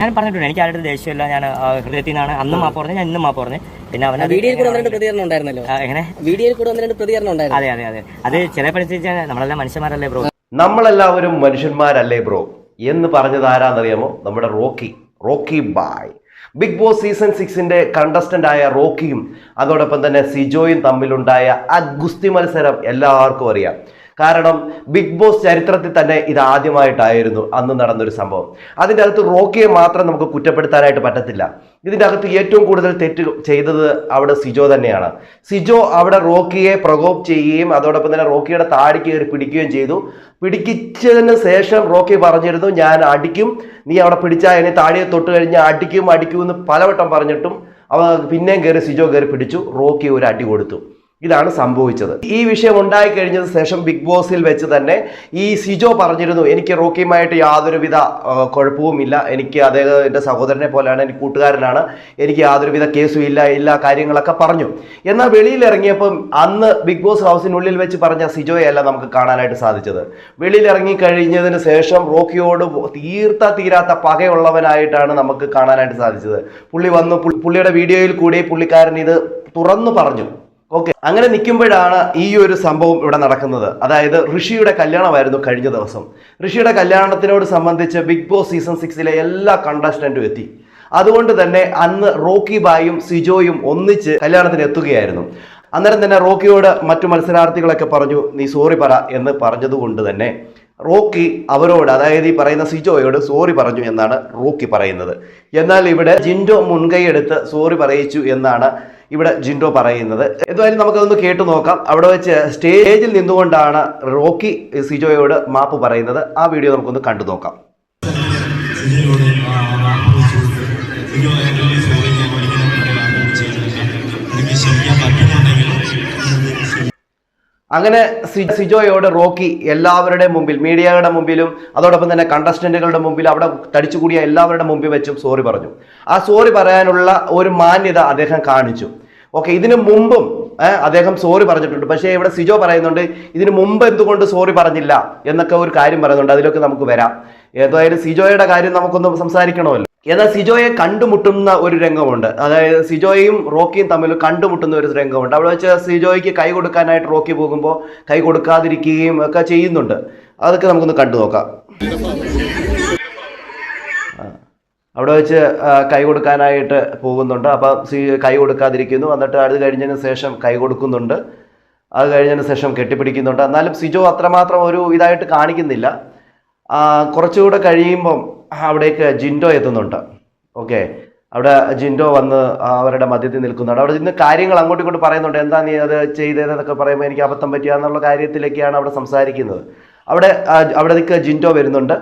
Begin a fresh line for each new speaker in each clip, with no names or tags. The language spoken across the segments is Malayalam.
ഞാൻ പറഞ്ഞിട്ടുണ്ട് എനിക്ക് ആരുടെ ദേഷ്യമില്ല ഞാൻ ഹൃദയത്തിൽ നിന്നാണ് അന്നും മാപ്പ് പറഞ്ഞു ഞാൻ ഇന്നും മാപ്പ് പറഞ്ഞു പിന്നെ അവൻ
വീഡിയോയിൽ കൂടെ ഒന്ന് രണ്ട് പ്രതികരണം ഉണ്ടായിരുന്നല്ലോ?
എങ്ങനെ?
വീഡിയോയിൽ കൂടെ വന്നിട്ട് രണ്ട് പ്രതികരണം ഉണ്ടായിരുന്നു.
അതെ അതെ അതെ. അത് ചിലപ്പോഴത്തേക്ക് നമ്മളെല്ലാം മനുഷ്യന്മാരല്ലേ ബ്രോ?
നമ്മളെല്ലാവരും മനുഷ്യന്മാരല്ലേ ബ്രോ? എന്ന് പറഞ്ഞത് ആരാന്നറിയാമോ? നമ്മുടെ Rocky. Rocky bhai. Bigg Boss season സിക്സിന്റെ contestant ആയ റോക്കിയും അതോടൊപ്പം തന്നെ സിജോയും തമ്മിലുണ്ടായ ആ ഗുസ്തി മത്സരം എല്ലാവർക്കും അറിയാം. കാരണം ബിഗ് ബോസ് ചരിത്രത്തിൽ തന്നെ ഇത് ആദ്യമായിട്ടായിരുന്നു അന്ന് നടന്നൊരു സംഭവം. അതിന്റെ അകത്ത് റോക്കിയെ മാത്രം നമുക്ക് കുറ്റപ്പെടുത്താനായിട്ട് പറ്റത്തില്ല. ഇതിന്റെ അകത്ത് ഏറ്റവും കൂടുതൽ തെറ്റ് ചെയ്തത് അവിടെ സിജോ തന്നെയാണ്. സിജോ അവിടെ റോക്കിയെ പ്രകോപ് ചെയ്യുകയും അതോടൊപ്പം തന്നെ റോക്കിയുടെ താടി കയറി പിടിക്കുകയും ചെയ്തു. പിടിക്കിച്ചതിന് ശേഷം റോക്കി പറഞ്ഞിരുന്നു ഞാൻ അടിക്കും. നീ അവിടെ പിടിച്ചാൽ എന്നെ താടിയെ തൊട്ട് കഴിഞ്ഞാൽ അടിക്കും അടിക്കും എന്ന് പലവട്ടം പറഞ്ഞിട്ടും അവ പിന്നെയും കയറി സിജോ കയറി പിടിച്ചു. റോക്കി ഒരു അടി കൊടുത്തു. ഇതാണ് സംഭവിച്ചത്. ഈ വിഷയം ഉണ്ടായി കഴിഞ്ഞതിന് ശേഷം ബിഗ് ബോസിൽ വെച്ച് തന്നെ ഈ സിജോ പറഞ്ഞിരുന്നു എനിക്ക് റോക്കിയുമായിട്ട് യാതൊരുവിധ കുഴപ്പവുമില്ല എനിക്ക് അദ്ദേഹം എന്റെ സഹോദരനെ പോലെയാണ് എനിക്ക് കൂട്ടുകാരനാണ്. എനിക്ക് യാതൊരുവിധ കേസും ഇല്ല എല്ലാ കാര്യങ്ങളൊക്കെ പറഞ്ഞു. എന്നാൽ വെളിയിൽ ഇറങ്ങിയപ്പം അന്ന് ബിഗ് ബോസ് ഹൗസിനുള്ളിൽ വെച്ച് പറഞ്ഞ സിജോയല്ല നമുക്ക് കാണാനായിട്ട് സാധിച്ചത്. വെളിയിൽ ഇറങ്ങി കഴിഞ്ഞതിന് ശേഷം റോക്കിയോട് തീർത്ത തീരാത്ത പകയുള്ളവനായിട്ടാണ് നമുക്ക് കാണാനായിട്ട് സാധിച്ചത്. പുള്ളി വന്നു പുള്ളിയുടെ വീഡിയോയിൽ കൂടി പുള്ളിക്കാരൻ ഇത് തുറന്നു പറഞ്ഞു. ഓക്കെ അങ്ങനെ നിൽക്കുമ്പോഴാണ് ഈ ഒരു സംഭവം ഇവിടെ നടക്കുന്നത്. അതായത് ഋഷിയുടെ കല്യാണമായിരുന്നു കഴിഞ്ഞ ദിവസം. ഋഷിയുടെ കല്യാണത്തിനോട് സംബന്ധിച്ച് ബിഗ് ബോസ് സീസൺ സിക്സിലെ എല്ലാ കണ്ടസ്റ്റന്റും എത്തി. അതുകൊണ്ട് തന്നെ അന്ന് റോക്കി ബായും സിജോയും ഒന്നിച്ച് കല്യാണത്തിന് എത്തുകയായിരുന്നു. അന്നേരം തന്നെ റോക്കിയോട് മറ്റു മത്സരാർത്ഥികളൊക്കെ പറഞ്ഞു നീ സോറി പറ എന്ന് പറഞ്ഞതുകൊണ്ട് തന്നെ റോക്കി അവരോട് അതായത് ഈ പറയുന്ന സിജോയോട് സോറി പറഞ്ഞു എന്നാണ് റോക്കി പറയുന്നത്. എന്നാൽ ഇവിടെ ജിൻഡോ മുൻകൈയെടുത്ത് സോറി പറയിച്ചു എന്നാണ് ഇവിടെ ജിൻഡോ പറയുന്നത്. എന്തായാലും നമുക്കതൊന്ന് കേട്ടു നോക്കാം. അവിടെ വെച്ച് സ്റ്റേജിൽ നിന്നുകൊണ്ടാണ് റോക്കി സിജോയോട് മാപ്പ് പറയുന്നത്. ആ വീഡിയോ നമുക്കൊന്ന് കണ്ടു നോക്കാം.
അങ്ങനെ
സിജോയോട് റോക്കി എല്ലാവരുടെ മുമ്പിൽ മീഡിയയുടെ മുമ്പിലും അതോടൊപ്പം തന്നെ കണ്ടസ്റ്റന്റുകളുടെ മുമ്പിൽ അവിടെ തടിച്ചുകൂടിയ എല്ലാവരുടെ മുമ്പിൽ വെച്ചും സോറി പറഞ്ഞു. ആ സോറി പറയാനുള്ള ഒരു മാന്യത അദ്ദേഹം കാണിച്ചു. ഓക്കെ ഇതിനു മുമ്പും അദ്ദേഹം സോറി പറഞ്ഞിട്ടുണ്ട്. പക്ഷേ ഇവിടെ സിജോ പറയുന്നുണ്ട് ഇതിനു മുമ്പ് എന്തുകൊണ്ട് സോറി പറഞ്ഞില്ല എന്നൊക്കെ ഒരു കാര്യം പറയുന്നുണ്ട്. അതിലൊക്കെ നമുക്ക് വരാം. ഏതായാലും സിജോയുടെ കാര്യം നമുക്കൊന്ന് സംസാരിക്കണമല്ലോ. എന്നാൽ സിജോയെ കണ്ടുമുട്ടുന്ന ഒരു രംഗമുണ്ട്. അതായത് സിജോയും റോക്കിയും തമ്മിൽ കണ്ടുമുട്ടുന്ന ഒരു രംഗമുണ്ട്. അവിടെ വെച്ച് സിജോയ്ക്ക് കൈ കൊടുക്കാനായിട്ട് റോക്കി പോകുമ്പോൾ കൈ കൊടുക്കാതിരിക്കുകയും ഒക്കെ ചെയ്യുന്നുണ്ട്. അതൊക്കെ നമുക്കൊന്ന് കണ്ടു നോക്കാം. അവിടെ വെച്ച് കൈ കൊടുക്കാനായിട്ട് പോകുന്നുണ്ട്. അപ്പം സി കൈ കൊടുക്കാതിരിക്കുന്നു. എന്നിട്ട് അത് കഴിഞ്ഞതിന് ശേഷം കൈ കൊടുക്കുന്നുണ്ട്. അത് കഴിഞ്ഞതിന് ശേഷം കെട്ടിപ്പിടിക്കുന്നുണ്ട്. എന്നാലും സിജോ അത്രമാത്രം ഒരു ഇതായിട്ട് കാണിക്കുന്നില്ല. കുറച്ചുകൂടെ കഴിയുമ്പം അവിടേക്ക് ജിൻഡോ എത്തുന്നുണ്ട്. ഓക്കെ. അവിടെ ജിൻഡോ വന്ന് അവരുടെ മധ്യത്തിൽ നിൽക്കുന്നുണ്ട്. അവിടെ നിന്ന് കാര്യങ്ങൾ അങ്ങോട്ടും ഇങ്ങോട്ട് പറയുന്നുണ്ട്. എന്താ നീ അത് ചെയ്തതെന്നൊക്കെ പറയുമ്പോൾ എനിക്ക് അബദ്ധം പറ്റിയാന്നുള്ള കാര്യത്തിലേക്കാണ് അവിടെ സംസാരിക്കുന്നത്. അവിടെ അവിടേക്ക് ജിൻഡോ വരുന്നുണ്ട്.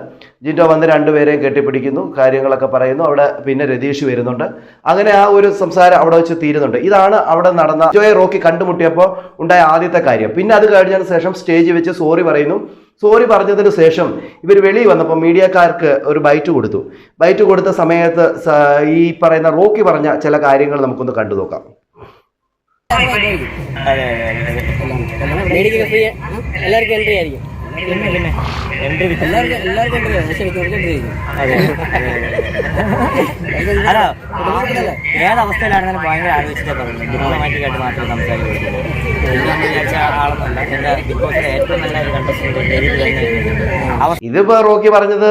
ജിൻഡോ വന്ന് രണ്ടുപേരെയും കെട്ടിപ്പിടിക്കുന്നു കാര്യങ്ങളൊക്കെ പറയുന്നു. അവിടെ പിന്നെ രതീഷ് വരുന്നുണ്ട്. അങ്ങനെ ആ ഒരു സംസാരം അവിടെ വെച്ച് തീരുന്നുണ്ട്. ഇതാണ് അവിടെ നടന്ന ജോയെ റോക്കി കണ്ടുമുട്ടിയപ്പോൾ ഉണ്ടായ ആദ്യത്തെ കാര്യം. പിന്നെ അത് കഴിഞ്ഞതിന് ശേഷം സ്റ്റേജ് വെച്ച് സോറി പറയുന്നു. സോറി പറഞ്ഞതിന് ശേഷം ഇവർ വെളിയിൽ വന്നപ്പോൾ മീഡിയക്കാർക്ക് ഒരു ബൈറ്റ് കൊടുത്തു. ബൈറ്റ് കൊടുത്ത സമയത്ത് ഈ പറയുന്ന റോക്കി പറഞ്ഞ ചില കാര്യങ്ങൾ നമുക്കൊന്ന് കണ്ടു നോക്കാം.
എല്ലാവർക്കും എൻട്രി ആയിരിക്കും.
പിന്നെ
എല്ലാവർക്കും എല്ലാവർക്കും
ഭയങ്കര ആലോചിച്ചിട്ടേ ആയിട്ട് മാത്രമേ സംസാരിക്കുള്ളൂ ഞാൻ
ഇതിപ്പോ റോക്കി പറഞ്ഞത്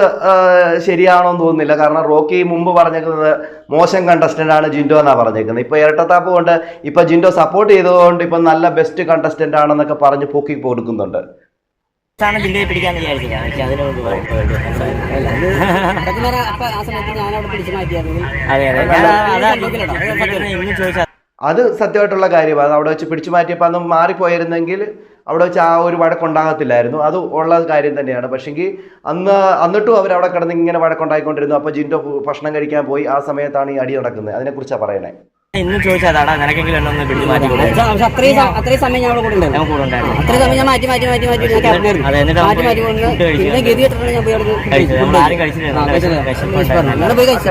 ശരിയാണോ എന്ന് തോന്നുന്നില്ല. കാരണം റോക്കി മുമ്പ് പറഞ്ഞേക്കുന്നത് മോശം കണ്ടസ്റ്റന്റ് ആണ് ജിൻഡോ എന്നാ പറഞ്ഞേക്കുന്നത്. ഇപ്പൊ ഇരട്ടത്താപ്പ് കൊണ്ട് ഇപ്പൊ ജിൻഡോ സപ്പോർട്ട് ചെയ്തതുകൊണ്ട് ഇപ്പൊ നല്ല ബെസ്റ്റ് കണ്ടസ്റ്റന്റ് ആണെന്നൊക്കെ പറഞ്ഞ് പൊക്കി കൊടുക്കുന്നുണ്ട്.
ആണ് ജില്ലയെ പിടിക്കാന്ന് വിചാരിച്ചില്ല. എനിക്ക് അതിനു ഇന്ന് ചോദിച്ചാൽ
അത് സത്യമായിട്ടുള്ള കാര്യമാണ്. അവിടെ വെച്ച് പിടിച്ചു മാറ്റിയപ്പോൾ അന്ന് മാറിപ്പോയിരുന്നെങ്കിൽ അവിടെ വെച്ച് ആ ഒരു വഴക്കുണ്ടാകത്തില്ലായിരുന്നു. അത് ഉള്ള കാര്യം തന്നെയാണ്. പക്ഷേങ്കിൽ അന്ന് എന്നിട്ടും അവർ അവിടെ കിടന്ന് ഇങ്ങനെ വഴക്കുണ്ടായിക്കൊണ്ടിരുന്നു. അപ്പോൾ ജിൻഡോ ഭക്ഷണം കഴിക്കാൻ പോയി. ആ സമയത്താണ് ഈ അടി നടക്കുന്നത്. അതിനെക്കുറിച്ചാണ് പറയണേ.
ഇന്ന് ചോദിച്ചതാടാ നിനക്കെങ്കിലും എന്നെ ഒന്ന് പിടിച്ച് മാറ്റി കൊടുത്തേ
പക്ഷെ അത്രയും സ- അത്രയും സമയം ഞാൻ അവിടെ കൂടെ ഉണ്ടായിരുന്നു.
ഞാൻ കൂടെ ഉണ്ടായിരുന്നു.
അത്രയും സമയം ഞാൻ മാറ്റി മാറ്റി മാറ്റി മാറ്റി ഞാൻ കിടന്നായിരുന്നു
അതെ, എന്നിട്ട്
മാറ്റി മാറ്റി
ഫുഡ്
കൊണ്ട്
കഴിച്ചു.
പിന്നെ ഗതി കെട്ടിട്ടാണ് ഞാൻ പോയി അവിടെ
കഴിച്ചു. നമ്മൾ ആരും കഴിച്ചില്ല.
അങ്ങനെ പോയി കഴിച്ചു.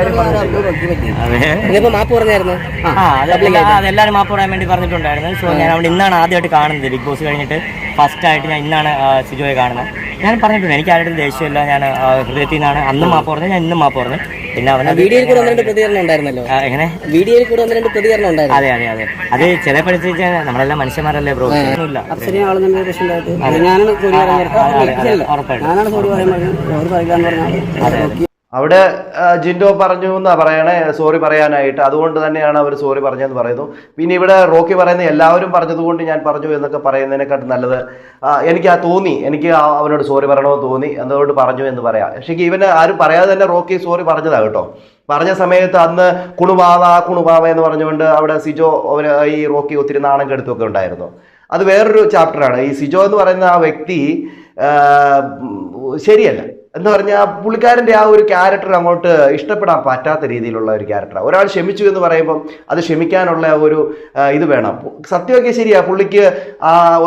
പറ്റി
അതെ.
മാപ്പ് പറഞ്ഞായിരുന്നു?
ആ അതെല്ലാം അതെല്ലാവരും മാപ്പ് പറയാൻ വേണ്ടി പറഞ്ഞിട്ടുണ്ടായിരുന്നു. സോ ഞാൻ അവിടെ ഇന്നാണ് ആദ്യമായിട്ട് കാണുന്നത്. ബിഗ് ബോസ് കഴിഞ്ഞിട്ട് ഫസ്റ്റ് ആയിട്ട് ഞാൻ ഇന്നാണ് ആ, സിജോയെ കാണുന്നത്. ഞാൻ പറഞ്ഞിട്ടുണ്ട് എനിക്ക് ആരുടെ ദേഷ്യമില്ല. ഞാൻ ഹൃദയത്തിൽ നിന്നാണ് അന്നും മാപ്പ് പറഞ്ഞു ഞാൻ ഇന്നും മാപ്പ് പറഞ്ഞു പിന്നെ അവനെ
വീഡിയോയിൽ കൂടെ ഒന്ന് രണ്ട് പ്രതികരണം ഉണ്ടായിരുന്നല്ലോ?
എങ്ങനെ?
വീഡിയോയിൽ കൂടെ ഒന്ന് രണ്ട് പ്രതികരണം ഉണ്ടായിരുന്നു.
അതെ അതെ അതെ. അത് ചിലപ്പോഴത്തേക്ക് നമ്മളെല്ലാം മനുഷ്യന്മാരല്ലേ ബ്രോ? ഒന്നുമില്ല.
പറഞ്ഞത്
ഉറപ്പായിട്ടും.
അവിടെ ജിൻഡോ പറഞ്ഞു എന്നാ പറയണേ സോറി പറയാനായിട്ട്. അതുകൊണ്ട് തന്നെയാണ് അവർ സോറി പറഞ്ഞതെന്ന് പറയുന്നു. പിന്നെ ഇവിടെ റോക്കി പറയുന്ന എല്ലാവരും പറഞ്ഞതുകൊണ്ട് ഞാൻ പറഞ്ഞു എന്നൊക്കെ പറയുന്നതിനെക്കാട്ടും നല്ലത് എനിക്ക് ആ തോന്നി. എനിക്ക് അവനോട് സോറി പറയണമെന്ന് തോന്നി. അതുകൊണ്ട് പറഞ്ഞു എന്ന് പറയാം. പക്ഷേ ഇവന് ആരും പറയാതെ തന്നെ റോക്കി സോറി പറഞ്ഞതാണ് കേട്ടോ. പറഞ്ഞ സമയത്ത് അന്ന് കുണുവാവ കുണുവാവ എന്ന് പറഞ്ഞുകൊണ്ട് അവിടെ സിജോ ഈ റോക്കി ഒത്തിരി നാണം കെടുത്തൊക്കെ ഉണ്ടായിരുന്നു. അത് വേറൊരു ചാപ്റ്ററാണ്. ഈ സിജോ എന്ന് പറയുന്ന ആ വ്യക്തി ശരിയല്ല. എന്ന് പറഞ്ഞാൽ പുള്ളിക്കാരന്റെ ആ ഒരു ക്യാരക്ടർ അങ്ങോട്ട് ഇഷ്ടപ്പെടാൻ പറ്റാത്ത രീതിയിലുള്ള ഒരു ക്യാരക്ടറാണ് ഒരാൾ ക്ഷമിച്ചു എന്ന് പറയുമ്പം അത് ക്ഷമിക്കാനുള്ള ഒരു ഇത് വേണം. സത്യമൊക്കെ ശരിയാ. പുള്ളിക്ക്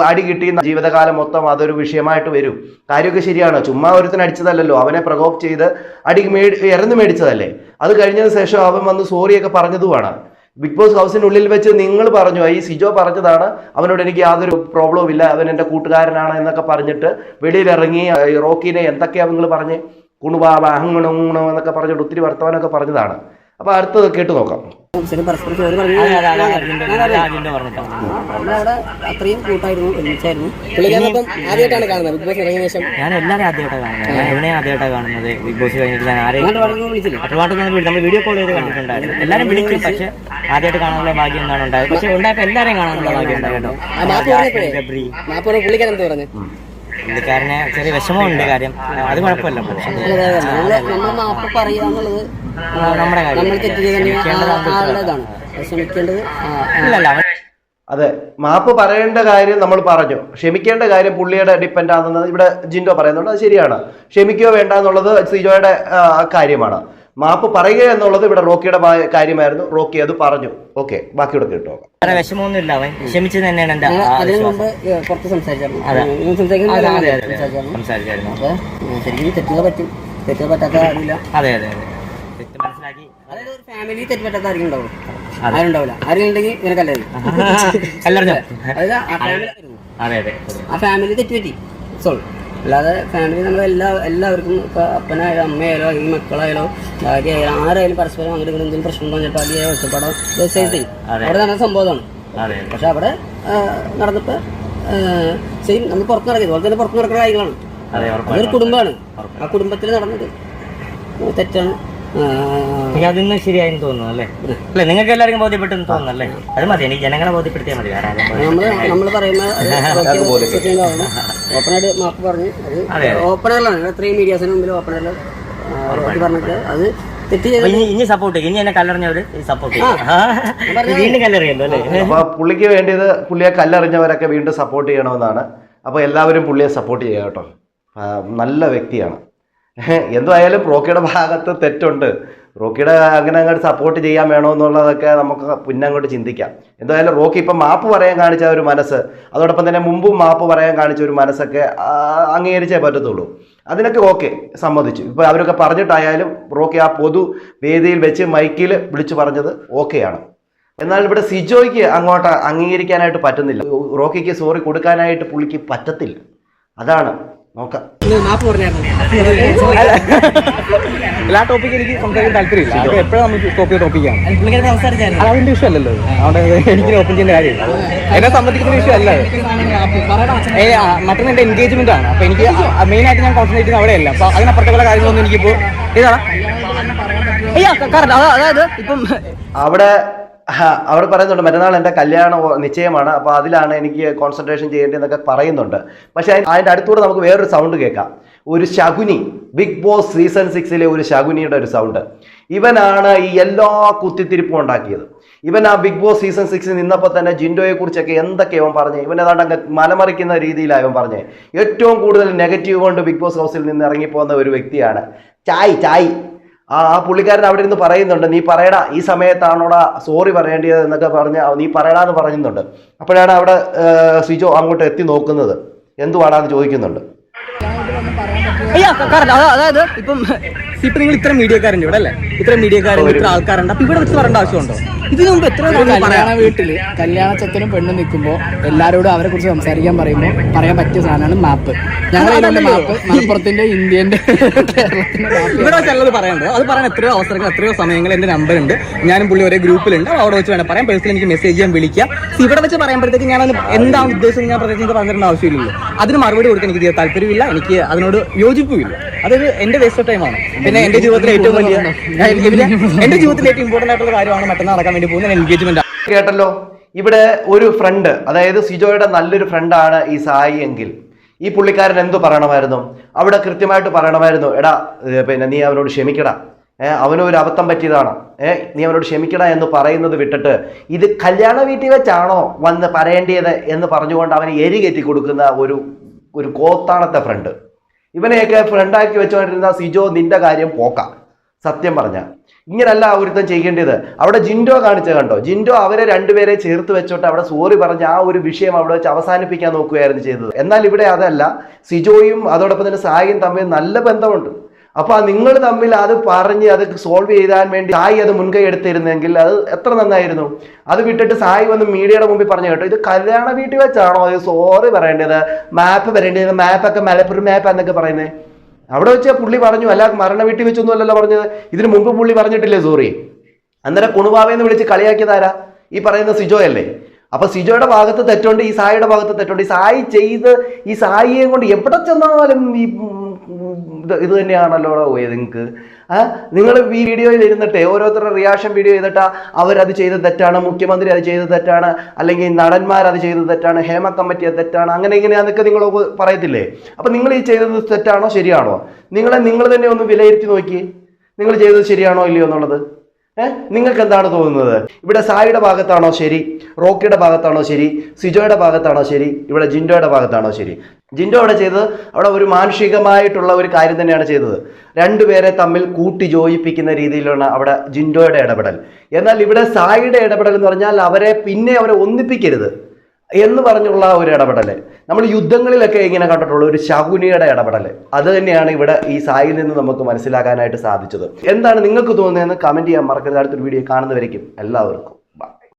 അടി കിട്ടി ജീവിതകാലം മൊത്തം അതൊരു വിഷയമായിട്ട് വരും. കാര്യമൊക്കെ ശരിയാണ്. ചുമ്മാ ഒരുത്തിന് അടിച്ചതല്ലല്ലോ. അവനെ പ്രകോപ് ചെയ്ത് അടി മേടി ഇറന്ന് മേടിച്ചതല്ലേ. അത് കഴിഞ്ഞതിന് ശേഷം അവൻ വന്ന് സോറിയൊക്കെ പറഞ്ഞതുമാണ്. ബിഗ് ബോസ് ഹൗസിനുള്ളിൽ വെച്ച് നിങ്ങൾ പറഞ്ഞു ഈ സിജോ പറഞ്ഞതാണ് അവനോട് എനിക്ക് യാതൊരു പ്രോബ്ലവും ഇല്ല അവൻ എന്റെ കൂട്ടുകാരനാണ് എന്നൊക്കെ പറഞ്ഞിട്ട് വെളിയിലിറങ്ങി റോക്കിനെ എന്തൊക്കെയാണ് നിങ്ങൾ പറഞ്ഞ്? കുണുബാബ അഹങ്ങണോ എന്നൊക്കെ പറഞ്ഞിട്ട് ഒത്തിരി വർത്തമാനമൊക്കെ പറഞ്ഞതാണ്. അപ്പോൾ അടുത്തത് കേട്ട് നോക്കാം.
അപ്സരയും പരസ്പരം സോറി പറഞ്ഞു. നമ്മളവിടെ അത്രയും കൂട്ടായിരുന്നു ഒരുമിച്ചായിരുന്നു. പുള്ളിക്കാരനപ്പം ആദ്യമായിട്ടാണ് കാണുന്നത് ബിഗ് ബോസ് ഇറങ്ങിയ ശേഷം.
ഞാൻ എല്ലാവരും ആദ്യമായിട്ടാണ് കാണുന്നത്. ഞാൻ എവിടെയും ആദ്യമായിട്ടാണ് കാണുന്നത്? ബിഗ് ബോസ് കഴിഞ്ഞിട്ട് ഞാൻ ആരെയും
വിളിച്ചില്ല.
പറഞ്ഞു നമ്മൾ വീഡിയോ കോൾ ചെയ്ത് കണ്ടിട്ടുണ്ടായിരുന്നു. എല്ലാവരും വിളിക്കും പക്ഷെ ആദ്യമായിട്ട് കാണാനുള്ള ഭാഗ്യം എന്നാണ് ഉണ്ടായത് പക്ഷെ ഉണ്ടായപ്പോൾ എല്ലാവരെയും കാണാനുള്ള ഭാഗ്യം ഉണ്ടായി കേട്ടോ.
പുള്ളിക്കാരൻ എന്ത് പറഞ്ഞു?
പുള്ളിക്കാരന് ചെറിയ വിഷമമുണ്ട് കാര്യം. അത് കുഴപ്പമില്ല
നമ്മൾ
നമ്മുടെ കാര്യം.
അത്
ഇല്ലല്ല
മാപ്പ് പറയേണ്ട കാര്യം നമ്മൾ പറഞ്ഞു. ക്ഷമിക്കേണ്ട കാര്യം പുള്ളിയുടെ ഡിപ്പെൻഡ് ആണെന്ന് ഇവിടെ ജിൻഡോ പറയുന്നുണ്ട്. അത് ശരിയാണ്. ക്ഷമിക്കുകയോ വേണ്ട എന്നുള്ളത് സിജോയുടെ ആ, കാര്യമാണ്. മാപ്പ് പറയുക എന്നുള്ളത് ഇവിടെ റോക്കിയുടെ കാര്യമായിരുന്നു. റോക്കി അത് പറഞ്ഞു. ഓക്കെ ബാക്കിയുടെ കേട്ടോ.
വേറെ വിഷമമൊന്നുമില്ല അവൻ. ക്ഷമിച്ചത് തന്നെയാണ് എന്റെ
ഞങ്ങൾ
ആ
അതിനു
വിശ്വാസം.
മുമ്പ് ഏ, പുറത്ത് സംസാരിച്ചായിരുന്നു.
അതെ. അതെ,
ഞാൻ
അതെ, അതെ, അതെ.
സംസാരിച്ചായിരുന്നു.
സംസാരിച്ചായിരുന്നു.
അപ്പൊ ഏ, ശരിക്കും തെറ്റുകൾ പറ്റും. തെറ്റുകൾ പറ്റാത്ത ആരില്ല
അതെ അതെ അതെ. തെറ്റ് മനസ്സിലാക്കി.
അതായത് ഒരു ഫാമിലി തെറ്റ് പറ്റാത്ത ആരെങ്കിലും ഉണ്ടാവും
അതെ.
ആരും ഉണ്ടാവില്ല. ആരും ഉണ്ടെങ്കിൽ നിനക്കല്ലാതെ
എല്ലാവരും
അതായത് ആ ഫാമിലി.
അതെ അതെ.
അല്ലാതെ ഫാമിലി നമ്മൾ എല്ലാ എല്ലാവർക്കും ഇപ്പോൾ അപ്പനായാലും അമ്മയായാലോ അല്ലെങ്കിൽ മക്കളായാലോ ഭാര്യയായാലും ആരായാലും പരസ്പരം അങ്ങനെ ഇങ്ങോട്ട് എന്തെങ്കിലും പ്രശ്നം വന്നിട്ട് അതിയായ ഒറ്റപ്പെടാം
ദിവസമായിട്ട്.
അവിടെ നടന്ന സംഭവമാണ്. പക്ഷെ അവിടെ നടന്നിട്ട് സെയിം നമ്മൾ പുറത്ത് നടക്കുന്നത് ഇതുപോലെ തന്നെ പുറത്ത് നടക്കുന്ന കാര്യങ്ങളാണ്.
അതെ
അതൊരു കുടുംബമാണ്. ആ കുടുംബത്തിൽ നടന്നത്. തെറ്റാണ്. നമ്മൾ
എനിക്ക് അതിന്ന് ശരിയായെന്ന് തോന്നുന്നു അല്ലേ? അല്ലേ നിങ്ങൾക്ക് എല്ലാവർക്കും ബോധ്യപ്പെട്ടെന്ന് തോന്നുന്നു അല്ലേ? അത് മതി എനിക്ക് ജനങ്ങളെ ബോധ്യപ്പെടുത്തിയാൽ മതി വേറെ ആരും ബോധ്യം-
നമ്മൾ നമ്മൾ പറയുന്ന ഓപ്പണായിട്ട് മാപ്പ് പറഞ്ഞു.
അതെ.
ഓപ്പണറിലാണ്. ഇത്രയും മീഡിയാസിന് മുമ്പിൽ ഓപ്പണറിൽ പറഞ്ഞിട്ട് അത്
ഇനി ഇനി സപ്പോർട്ട് ചെയ്യും. ഇനി എന്നെ കല്ലെറിഞ്ഞവര് സപ്പോർട്ട് ചെയ്യും. വീണ്ടും കല്ലെറിയല്ലോ അല്ലേ?
അപ്പൊ പുള്ളിക്ക് വേണ്ടിയത് പുള്ളിയെ കല്ലെറിഞ്ഞവരൊക്കെ വീണ്ടും സപ്പോർട്ട് ചെയ്യണമെന്നാണ്. അപ്പൊ എല്ലാവരും പുള്ളിയെ സപ്പോർട്ട് ചെയ്യുക കേട്ടോ. നല്ല വ്യക്തിയാണ്. എന്തായാലും പ്രോക്കിയുടെ ഭാഗത്ത് തെറ്റുണ്ട്. റോക്കിയുടെ അങ്ങനെ അങ്ങോട്ട് സപ്പോർട്ട് ചെയ്യാൻ വേണോ എന്നുള്ളതൊക്കെ നമുക്ക് പിന്നെ അങ്ങോട്ട് ചിന്തിക്കാം. എന്തായാലും റോക്കി ഇപ്പം മാപ്പ് പറയാൻ കാണിച്ച ഒരു മനസ്സ് അതോടൊപ്പം തന്നെ മുമ്പും മാപ്പ് പറയാൻ കാണിച്ച ഒരു മനസ്സൊക്കെ അംഗീകരിച്ചേ പറ്റത്തുള്ളൂ. അതിനൊക്കെ ഓക്കെ സമ്മതിച്ചു. ഇപ്പം അവരൊക്കെ പറഞ്ഞിട്ടായാലും റോക്കി ആ പൊതു വേദിയിൽ വെച്ച് മൈക്കിൽ വിളിച്ചു പറഞ്ഞത് ഓക്കെയാണ്. എന്നാൽ ഇവിടെ സിജോയ്ക്ക് അങ്ങോട്ട് അംഗീകരിക്കാനായിട്ട് പറ്റുന്നില്ല. റോക്കിക്ക് സോറി കൊടുക്കാനായിട്ട് പുള്ളിക്ക് പറ്റത്തില്ല. അതാണ് നോക്കാം.
എല്ലാ ടോപ്പിക്കും എനിക്ക് സംസാരിക്കാൻ താല്പര്യമില്ല. അപ്പൊ എപ്പോഴും നമുക്ക് ടോപ്പിക് ടോപ്പിക്കാണ് അത് അതിന്റെ വിഷയം അല്ലല്ലോ അതുകൊണ്ട് എനിക്ക് ഓപ്പൺ ചെയ്യുന്ന കാര്യമില്ല. എന്നെ സംബന്ധിക്കുന്ന വിഷയം അല്ല മറ്റൊന്ന് എന്റെ എൻഗേജ്മെന്റ് ആണ്. അപ്പൊ എനിക്ക് മെയിൻ ആയിട്ട് ഞാൻ കോൺസെൻട്രേറ്റ് ചെയ്യുന്നത് അവിടെയല്ല. അപ്പൊ അതിനപ്പുറത്തുള്ള കാര്യങ്ങളൊന്നും എനിക്കിപ്പോ ഇതാണ് അയ്യാ കറക്റ്റ് അതായത് ഇപ്പം
അവിടെ അവിടെ പറയുന്നുണ്ട് മറ്റന്നാൾ എന്റെ കല്യാണ നിശ്ചയമാണ്. അപ്പോൾ അതിലാണ് എനിക്ക് കോൺസെൻട്രേഷൻ ചെയ്യേണ്ടതെന്നൊക്കെ പറയുന്നുണ്ട്. പക്ഷേ അതിന്റെ അടുത്തൂടെ നമുക്ക് വേറൊരു സൗണ്ട് കേൾക്കാം. ഒരു ശകുനി ബിഗ് ബോസ് സീസൺ സിക്സിലെ ഒരു ശകുനിയുടെ ഒരു സൗണ്ട് ഇവനാണ് ഈ എല്ലാ കുത്തിത്തിരിപ്പും ഉണ്ടാക്കിയത്. ഇവൻ ആ ബിഗ് ബോസ് സീസൺ സിക്സിൽ നിന്നപ്പോൾ തന്നെ ജിൻഡോയെ കുറിച്ചൊക്കെ എന്തൊക്കെ അവൻ പറഞ്ഞു? ഇവൻ ഏതാണ്ട് അങ്ങ് മലമറിക്കുന്ന രീതിയിലാണ് ഇവൻ പറഞ്ഞത് ഏറ്റവും കൂടുതൽ നെഗറ്റീവ് കൊണ്ട് ബിഗ് ബോസ് ഹൗസിൽ നിന്ന് ഇറങ്ങിപ്പോകുന്ന ഒരു വ്യക്തിയാണ്. ചായ് ചായ്. ആ ആ പുള്ളിക്കാരൻ അവിടെ ഇരുന്ന് പറയുന്നുണ്ട് നീ പറയടാ ഈ സമയത്താണോടാ സോറി പറയേണ്ടത് എന്നൊക്കെ പറഞ്ഞ് നീ പറയടാ എന്ന് പറയുന്നുണ്ട്. അപ്പോഴാണ് അവിടെ സ്വിജോ അങ്ങോട്ട് എത്തി നോക്കുന്നത്. എന്തുവാടാന്ന് ചോദിക്കുന്നുണ്ട്.
അയ്യാ കറക്റ്റ് അതായത് ഇപ്പം ഇപ്പൊ നിങ്ങൾ ഇത്ര മീഡിയക്കാരുണ്ട് ഇവിടെ അല്ലേ? ഇത്ര മീഡിയക്കാരുണ്ട് ഇത്ര ആൾക്കാരുണ്ട്. അപ്പൊ ഇവിടെ വെച്ച് പറയേണ്ട ആവശ്യമുണ്ടോ? ഇതിനു മുമ്പ് എത്ര
കല്യാണ
വീട്ടിൽ
വീട്ടിൽ കല്യാണ ചെക്കനും പെണ്ണും നിൽക്കുമ്പോൾ എല്ലാവരോടും അവരെ കുറിച്ച് സംസാരിക്കാൻ പറയുമ്പോൾ പറയാൻ പറ്റിയ സാധനമാണ് മാപ്പ്. ഞങ്ങളുടെ മാപ്പ്. മലപ്പുറത്തിന്റെ ഇന്ത്യന്റെ
ഇവിടെ ഉള്ളത് പറയാനുണ്ട്. അത് പറയാൻ എത്രയോ അവസരങ്ങൾ എത്രയോ സമയങ്ങൾ എന്റെ നമ്പർ ഉണ്ട്. ഞാനും പുള്ളി ഒരേ ഗ്രൂപ്പിലുണ്ട് അവിടെ വെച്ച് വേണം പറയാം പേഴ്സണൽ എനിക്ക് മെസ്സേജ് ചെയ്യാൻ വിളിക്കാം. ഇവിടെ വെച്ച് പറയുമ്പോഴത്തേക്ക് ഞാൻ എന്താണ് ഉദ്ദേശം ഞാൻ പ്രത്യേകിച്ച് പറഞ്ഞിരുന്ന ആവശ്യമില്ല അതിന് മറുപടി കൊടുക്കാൻ എനിക്ക് താല്പര്യമില്ല. എനിക്ക് അതിനോട് യോജിപ്പുമില്ല. അതൊരു എന്റെ വേസ്റ്റ് ഓഫ് ടൈമാണ് പിന്നെ എന്റെ ജീവിതത്തിലെ ഏറ്റവും വലിയ എന്റെ ജീവിതത്തിലെ ഏറ്റവും ഇമ്പോർട്ടന്റ് ആയിട്ടുള്ള കാര്യമാണ് മറ്റന്നാൾ നടക്കാൻ വേണ്ടി പോകുന്ന എൻഗേജ്മെന്റ്
കേട്ടല്ലോ. ഇവിടെ ഒരു ഫ്രണ്ട് അതായത് സിജോയുടെ നല്ലൊരു ഫ്രണ്ടാണ് ഈ സായി എങ്കിൽ. ഈ പുള്ളിക്കാരൻ എന്തു പറയണമായിരുന്നു? അവിടെ കൃത്യമായിട്ട് പറയണമായിരുന്നു എടാ പിന്നെ നീ അവനോട് ക്ഷമിക്കടാ. ഏഹ് അവനൊരു അബദ്ധം പറ്റിയതാണ്. ഏഹ് നീ അവനോട് ക്ഷമിക്കടാ എന്ന് പറയുന്നത് വിട്ടിട്ട് ഇത് കല്യാണ വീട്ടിൽ വെച്ചാണോ വന്ന് പറയേണ്ടിയത് എന്ന് പറഞ്ഞുകൊണ്ട് അവന് എരി കയറ്റി കൊടുക്കുന്ന ഒരു ഒരു കോത്താണത്തെ ഫ്രണ്ട് ഇവനെയൊക്കെ ഫ്രണ്ടാക്കി വെച്ചുകൊണ്ടിരുന്ന സിജോ നിന്റെ കാര്യം പോക്കാം. സത്യം പറഞ്ഞ. ഇങ്ങനല്ല ഒരുത്തം ചെയ്യേണ്ടത്. അവിടെ ജിൻഡോ കാണിച്ച കണ്ടോ? ജിൻഡോ അവരെ രണ്ടുപേരെ ചേർത്ത് വെച്ചോട്ട് അവിടെ സോറി പറഞ്ഞ് ആ ഒരു വിഷയം അവിടെ വെച്ച് അവസാനിപ്പിക്കാൻ നോക്കുകയായിരുന്നു ചെയ്തത്. എന്നാൽ ഇവിടെ അതല്ല. സിജോയും അതോടൊപ്പം തന്നെ സായിയും തമ്മിൽ നല്ല ബന്ധമുണ്ട്. അപ്പൊ നിങ്ങൾ തമ്മിൽ അത് പറഞ്ഞ് അത് സോൾവ് ചെയ്താൻ വേണ്ടി സായി അത് മുൻകൈ എടുത്തിരുന്നെങ്കിൽ അത് എത്ര നന്നായിരുന്നു. അത് വിട്ടിട്ട് സായി വന്ന് മീഡിയയുടെ മുമ്പിൽ പറഞ്ഞു കേട്ടോ ഇത് കല്യാണ വീട്ടിൽ വെച്ചാണോ? അത് സോറി പറയേണ്ടത്. മാപ്പ് വരേണ്ടത്. മാപ്പൊക്കെ മലപ്പുറം മാപ്പ് എന്നൊക്കെ പറയുന്നത് അവിടെ വെച്ച് പുള്ളി പറഞ്ഞു അല്ല മരണ വീട്ടിൽ വെച്ചൊന്നും അല്ലല്ലോ പറഞ്ഞത്. ഇതിനു മുമ്പ് പുള്ളി പറഞ്ഞിട്ടില്ലേ സോറി? അന്നേരം കുണുവാവെന്ന് വിളിച്ച് കളിയാക്കിയതാരാ ഈ പറയുന്ന സിജോ അല്ലേ? അപ്പൊ സിജോയുടെ ഭാഗത്ത് തെറ്റുണ്ട് ഈ സായിയുടെ ഭാഗത്ത് തെറ്റുണ്ട്. ഈ സായി ചെയ്ത് ഈ സായിയെ കൊണ്ട് എവിടെ ചെന്നാലും ഈ ഇത് ഇത് തന്നെയാണല്ലോ നിങ്ങൾക്ക് നിങ്ങൾ ഈ വീഡിയോയിൽ ഇരുന്നിട്ട് ഓരോരുത്തരുടെ റിയാക്ഷൻ വീഡിയോ ചെയ്തിട്ട് അവരത് ചെയ്ത തെറ്റാണ് മുഖ്യമന്ത്രി അത് ചെയ്ത തെറ്റാണ് അല്ലെങ്കിൽ നടന്മാർ അത് ചെയ്ത തെറ്റാണ് ഹേമ കമ്മിറ്റി അത് തെറ്റാണ് അങ്ങനെ ഇങ്ങനെയാന്നൊക്കെ നിങ്ങൾ പറയത്തില്ലേ? അപ്പൊ നിങ്ങൾ ഈ ചെയ്തത് തെറ്റാണോ ശരിയാണോ? നിങ്ങളെ നിങ്ങൾ തന്നെ ഒന്ന് വിലയിരുത്തി നോക്കി. നിങ്ങൾ ചെയ്തത് ശരിയാണോ ഇല്ലയോ എന്നുള്ളത്. നിങ്ങൾക്ക് എന്താണ് തോന്നുന്നത്? ഇവിടെ സായിയുടെ ഭാഗത്താണോ ശരി? റോക്കിയുടെ ഭാഗത്താണോ ശരി? സിജോയുടെ ഭാഗത്താണോ ശരി? ഇവിടെ ജിൻഡോയുടെ ഭാഗത്താണോ ശരി? ജിൻഡോ അവിടെ ചെയ്തത് അവിടെ ഒരു മാനുഷികമായിട്ടുള്ള ഒരു കാര്യം തന്നെയാണ് ചെയ്തത്. രണ്ടുപേരെ തമ്മിൽ കൂട്ടി യോജിപ്പിക്കുന്ന രീതിയിലാണ് അവിടെ ജിൻഡോയുടെ ഇടപെടൽ. എന്നാൽ ഇവിടെ സായിയുടെ ഇടപെടൽ എന്ന് പറഞ്ഞാൽ അവരെ പിന്നെ അവരെ ഒന്നിപ്പിക്കരുത് എന്ന് പറഞ്ഞുള്ള ഒരു ഇടപെടൽ. നമ്മൾ യുദ്ധങ്ങളിലൊക്കെ ഇങ്ങനെ കണ്ടിട്ടുള്ള ഒരു ശകുനിയുടെ ഇടപെടൽ. അത് തന്നെയാണ് ഇവിടെ ഈ സായിൽ നിന്ന് നമുക്ക് മനസ്സിലാക്കാനായിട്ട് സാധിച്ചത്. എന്താണ് നിങ്ങൾക്ക് തോന്നുന്നതെന്ന് കമന്റ് ചെയ്യാൻ മറക്കരുത്. അടുത്തൊരു വീഡിയോ കാണുന്നവരേക്കും എല്ലാവർക്കും.